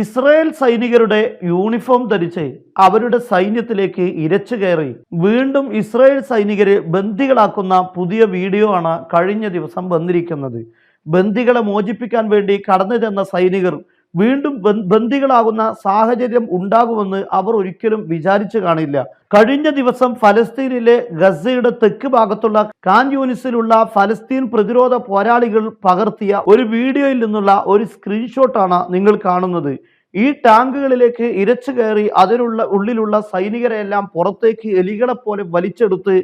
Israel സൈനികരുടെ uniform ധരിച്ച് അവരുടെ സൈന്യത്തിലേക്ക് ഇരച്ചു കയറി. വീണ്ടും ഇസ്രായേൽ സൈനികരെ ബന്ദികളാക്കുന്ന പുതിയ വീഡിയോ ആണ് കഴിഞ്ഞ ദിവസം വന്നിരിക്കുന്നത്. ബന്ദികളെ മോചിപ്പിക്കാൻ വേണ്ടി കടന്നു ചെന്ന സൈനികർ വീണ്ടും ബന്ദികളാകുന്ന സാഹചര്യം ഉണ്ടാകുമെന്ന് അവർ ഒരിക്കലും വിചാരിച്ചു കാണില്ല. കഴിഞ്ഞ ദിവസം ഫലസ്തീനിലെ ഗസയുടെ തെക്ക് ഭാഗത്തുള്ള കാൻ യൂനിസിലുള്ള ഫലസ്തീൻ പ്രതിരോധ പോരാളികൾ പകർത്തിയ ഒരു വീഡിയോയിൽ നിന്നുള്ള ഒരു സ്ക്രീൻഷോട്ടാണ് നിങ്ങൾ കാണുന്നത്. ഈ ടാങ്കുകളിലേക്ക് ഇരച്ചു കയറി അതിനുള്ള ഉള്ളിലുള്ള സൈനികരെയെല്ലാം പുറത്തേക്ക് എലികളെ പോലെ വലിച്ചെടുത്ത്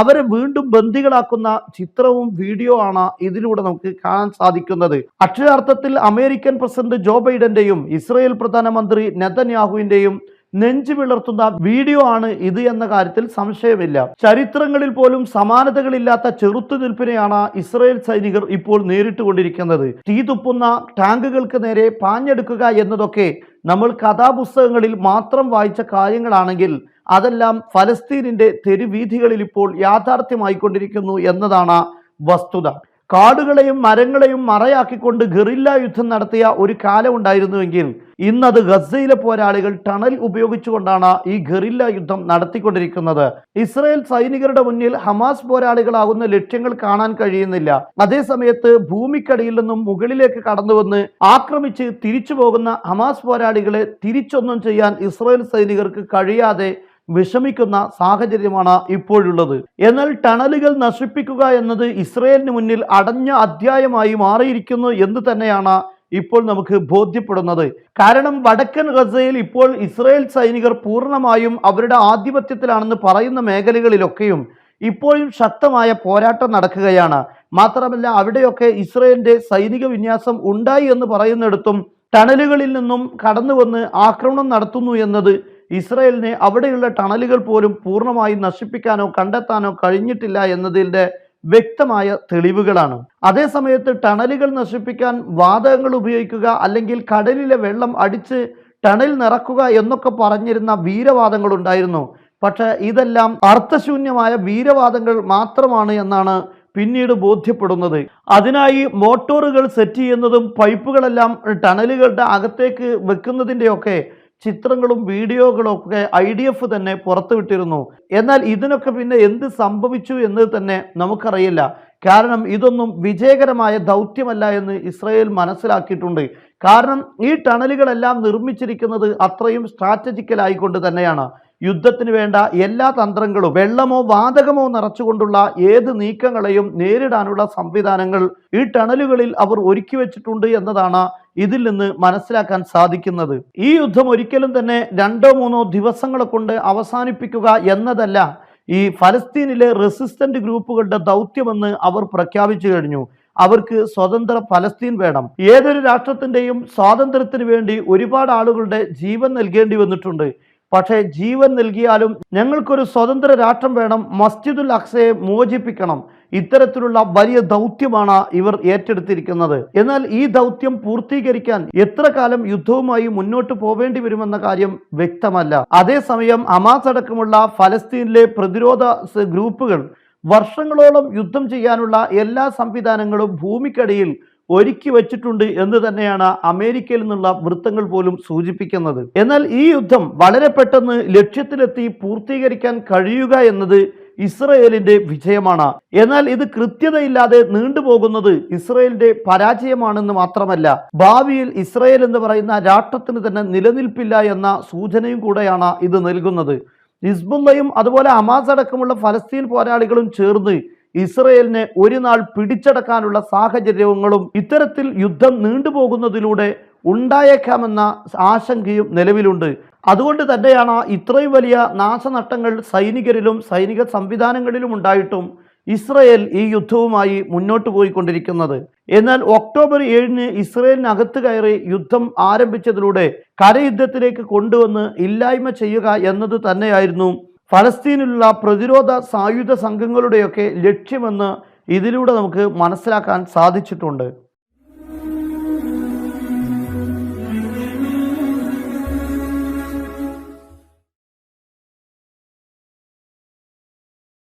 അവരെ വീണ്ടും ബന്ദികളാക്കുന്ന ചിത്രവും വീഡിയോ ആണ് ഇതിലൂടെ നമുക്ക് കാണാൻ സാധിക്കുന്നത്. അക്ഷരാർത്ഥത്തിൽ അമേരിക്കൻ പ്രസിഡന്റ് ജോ ബൈഡന്റെയും ഇസ്രയേൽ പ്രധാനമന്ത്രി നെതന്യാഹുവിന്റെയും നെഞ്ചു വിളർത്തുന്ന വീഡിയോ ആണ് ഇത് എന്ന കാര്യത്തിൽ സംശയമില്ല. ചരിത്രങ്ങളിൽ പോലും സമാനതകളില്ലാത്ത ചെറുത്തുനിൽപ്പിനെയാണ് ഇസ്രയേൽ സൈനികർ ഇപ്പോൾ നേരിട്ടുകൊണ്ടിരിക്കുന്നത്. തീ തുപ്പുന്ന ടാങ്കുകൾക്ക് നേരെ പാഞ്ഞെടുക്കുക എന്നതൊക്കെ നമ്മൾ കഥാപുസ്തകങ്ങളിൽ മാത്രം വായിച്ച കാര്യങ്ങളാണെങ്കിൽ അതെല്ലാം ഫലസ്തീനിന്റെ തെരുവീഥികളിൽ ഇപ്പോൾ യാഥാർത്ഥ്യമായിക്കൊണ്ടിരിക്കുന്നു എന്നതാണ് വസ്തുത. കാടുകളെയും മരങ്ങളെയും മറയാക്കിക്കൊണ്ട് ഗറില്ല യുദ്ധം നടത്തിയ ഒരു കാലം ഉണ്ടായിരുന്നുവെങ്കിൽ ഇന്നത് ഗസയിലെ പോരാളികൾ ടണൽ ഉപയോഗിച്ചുകൊണ്ടാണ് ഈ ഗറില്ല യുദ്ധം നടത്തിക്കൊണ്ടിരിക്കുന്നത്. ഇസ്രായേൽ സൈനികരുടെ മുന്നിൽ ഹമാസ് പോരാളികളാകുന്ന ലക്ഷ്യങ്ങൾ കാണാൻ കഴിയുന്നില്ല. അതേസമയത്ത് ഭൂമിക്കടിയിൽ നിന്നും മുകളിലേക്ക് കടന്നുവന്ന് ആക്രമിച്ച് തിരിച്ചു പോകുന്ന ഹമാസ് പോരാളികളെ തിരിച്ചൊന്നും ചെയ്യാൻ ഇസ്രായേൽ സൈനികർക്ക് കഴിയാതെ വിഷമിക്കുന്ന സാഹചര്യമാണ് ഇപ്പോഴുള്ളത്. എന്നാൽ ടണലുകൾ നശിപ്പിക്കുക എന്നത് ഇസ്രയേലിന് മുന്നിൽ അടഞ്ഞ അധ്യായമായി മാറിയിരിക്കുന്നു എന്ന് തന്നെയാണ് ഇപ്പോൾ നമുക്ക് ബോധ്യപ്പെടുന്നത്. കാരണം വടക്കൻ ഗസയിൽ ഇപ്പോൾ ഇസ്രയേൽ സൈനികർ പൂർണമായും അവരുടെ ആധിപത്യത്തിലാണെന്ന് പറയുന്ന മേഖലകളിലൊക്കെയും ഇപ്പോഴും ശക്തമായ പോരാട്ടം നടക്കുകയാണ്. മാത്രമല്ല അവിടെയൊക്കെ ഇസ്രയേലിന്റെ സൈനിക വിന്യാസം ഉണ്ടായി എന്ന് പറയുന്നിടത്തും ടണലുകളിൽ നിന്നും കടന്നു വന്ന് ആക്രമണം നടത്തുന്നു എന്നത് ഇസ്രയേലിനെ അവിടെയുള്ള ടണലുകൾ പോലും പൂർണമായി നശിപ്പിക്കാനോ കണ്ടെത്താനോ കഴിഞ്ഞിട്ടില്ല എന്നതിന്റെ വ്യക്തമായ തെളിവുകളാണ്. അതേസമയത്ത് ടണലുകൾ നശിപ്പിക്കാൻ വാതകങ്ങൾ ഉപയോഗിക്കുക അല്ലെങ്കിൽ കടലിലെ വെള്ളം അടിച്ച് ടണൽ നിറക്കുക എന്നൊക്കെ പറഞ്ഞിരുന്ന വീരവാദങ്ങൾ ഉണ്ടായിരുന്നു. പക്ഷേ ഇതെല്ലാം അർത്ഥശൂന്യമായ വീരവാദങ്ങൾ മാത്രമാണ് എന്നാണ് പിന്നീട് ബോധ്യപ്പെടുന്നത്. അതിനായി മോട്ടോറുകൾ സെറ്റ് ചെയ്യുന്നതും പൈപ്പുകളെല്ലാം ടണലുകളുടെ അകത്തേക്ക് വെക്കുന്നതിന്റെയൊക്കെ ചിത്രങ്ങളും വീഡിയോകളും ഒക്കെ ഐ ഡി എഫ് തന്നെ പുറത്തുവിട്ടിരുന്നു എന്നാൽ ഇതിനൊക്കെ പിന്നെ എന്ത് സംഭവിച്ചു എന്ന് തന്നെ നമുക്കറിയില്ല. കാരണം ഇതൊന്നും വിജയകരമായ ദൗത്യമല്ല എന്ന് ഇസ്രായേൽ മനസ്സിലാക്കിയിട്ടുണ്ട്. കാരണം ഈ ടണലുകളെല്ലാം നിർമ്മിച്ചിരിക്കുന്നത് അത്രയും സ്ട്രാറ്റജിക്കൽ ആയിക്കൊണ്ട് തന്നെയാണ്. യുദ്ധത്തിന് വേണ്ട എല്ലാ തന്ത്രങ്ങളും വെള്ളമോ വാതകമോ നിറച്ചുകൊണ്ടുള്ള ഏത് നീക്കങ്ങളെയും നേരിടാനുള്ള സംവിധാനങ്ങൾ ഈ ടണലുകളിൽ അവർ ഒരുക്കി വെച്ചിട്ടുണ്ട് എന്നതാണ് ഇതിൽ നിന്ന് മനസ്സിലാക്കാൻ സാധിക്കുന്നത്. ഈ യുദ്ധം ഒരിക്കലും തന്നെ രണ്ടോ മൂന്നോ ദിവസങ്ങളെ കൊണ്ട് അവസാനിപ്പിക്കുക എന്നതല്ല ഈ ഫലസ്തീനിലെ റെസിസ്റ്റന്റ് ഗ്രൂപ്പുകളുടെ ദൗത്യമെന്ന് അവർ പ്രഖ്യാപിച്ചു കഴിഞ്ഞു. അവർക്ക് സ്വതന്ത്ര ഫലസ്തീൻ വേണം. ഏതൊരു രാഷ്ട്രത്തിന്റെയും സ്വാതന്ത്ര്യത്തിന് വേണ്ടി ഒരുപാട് ആളുകളുടെ ജീവൻ നൽകേണ്ടി വന്നിട്ടുണ്ട്. പക്ഷേ ജീവൻ നൽകിയാലും ഞങ്ങൾക്കൊരു സ്വതന്ത്ര രാഷ്ട്രം വേണം. മസ്ജിദുൽ അക്സയെ മോചിപ്പിക്കണം. ഇത്തരത്തിലുള്ള വലിയ ദൗത്യമാണ് ഇവർ ഏറ്റെടുത്തിരിക്കുന്നത്. എന്നാൽ ഈ ദൗത്യം പൂർത്തീകരിക്കാൻ എത്ര കാലം യുദ്ധവുമായി മുന്നോട്ട് പോവേണ്ടി വരുമെന്ന കാര്യം വ്യക്തമല്ല. അതേസമയം അമാസ് അടക്കമുള്ള ഫലസ്തീനിലെ പ്രതിരോധ ഗ്രൂപ്പുകൾ വർഷങ്ങളോളം യുദ്ധം ചെയ്യാനുള്ള എല്ലാ സംവിധാനങ്ങളും ഭൂമിക്കടിയിൽ ഒരുക്കി വച്ചിട്ടുണ്ട് എന്ന് തന്നെയാണ് അമേരിക്കയിൽ നിന്നുള്ള വൃത്തങ്ങൾ പോലും സൂചിപ്പിക്കുന്നത്. എന്നാൽ ഈ യുദ്ധം വളരെ പെട്ടെന്ന് ലക്ഷ്യത്തിലെത്തി പൂർത്തീകരിക്കാൻ കഴിയുക എന്നത് ഇസ്രയേലിന്റെ വിജയമാണ്. എന്നാൽ ഇത് കൃത്യതയില്ലാതെ നീണ്ടുപോകുന്നത് ഇസ്രയേലിന്റെ പരാജയമാണെന്ന് മാത്രമല്ല ഭാവിയിൽ ഇസ്രയേൽ എന്ന് പറയുന്ന രാഷ്ട്രത്തിന് തന്നെ നിലനിൽപ്പില്ല എന്ന സൂചനയും കൂടെയാണ് ഇത് നൽകുന്നത്. ഇസ്ബുല്ലയും അതുപോലെ അമാസ് അടക്കമുള്ള ഫലസ്തീൻ പോരാളികളും ചേർന്ന് ഇസ്രയേലിനെ ഒരു നാൾ പിടിച്ചടക്കാനുള്ള സാഹചര്യങ്ങളും ഇത്തരത്തിൽ യുദ്ധം നീണ്ടുപോകുന്നതിലൂടെ ഉണ്ടായേക്കാമെന്ന ആശങ്കയും നിലവിലുണ്ട്. അതുകൊണ്ട് തന്നെയാണ് ഇത്രയും വലിയ നാശനഷ്ടങ്ങൾ സൈനികരിലും സൈനിക സംവിധാനങ്ങളിലും ഉണ്ടായിട്ടും ഇസ്രയേൽ ഈ യുദ്ധവുമായി മുന്നോട്ട് പോയിക്കൊണ്ടിരിക്കുന്നത്. എന്നാൽ ഒക്ടോബർ ഏഴിന് ഇസ്രയേലിനകത്ത് കയറി യുദ്ധം ആരംഭിച്ചതിലൂടെ കരയുദ്ധത്തിലേക്ക് കൊണ്ടുവന്ന് ഇല്ലായ്മ ചെയ്യുക എന്നത് തന്നെയായിരുന്നു ഫലസ്തീനിലുള്ള പ്രതിരോധ സായുധ സംഘങ്ങളുടെയൊക്കെ ലക്ഷ്യമെന്ന് ഇതിലൂടെ നമുക്ക് മനസ്സിലാക്കാൻ സാധിച്ചിട്ടുണ്ട്.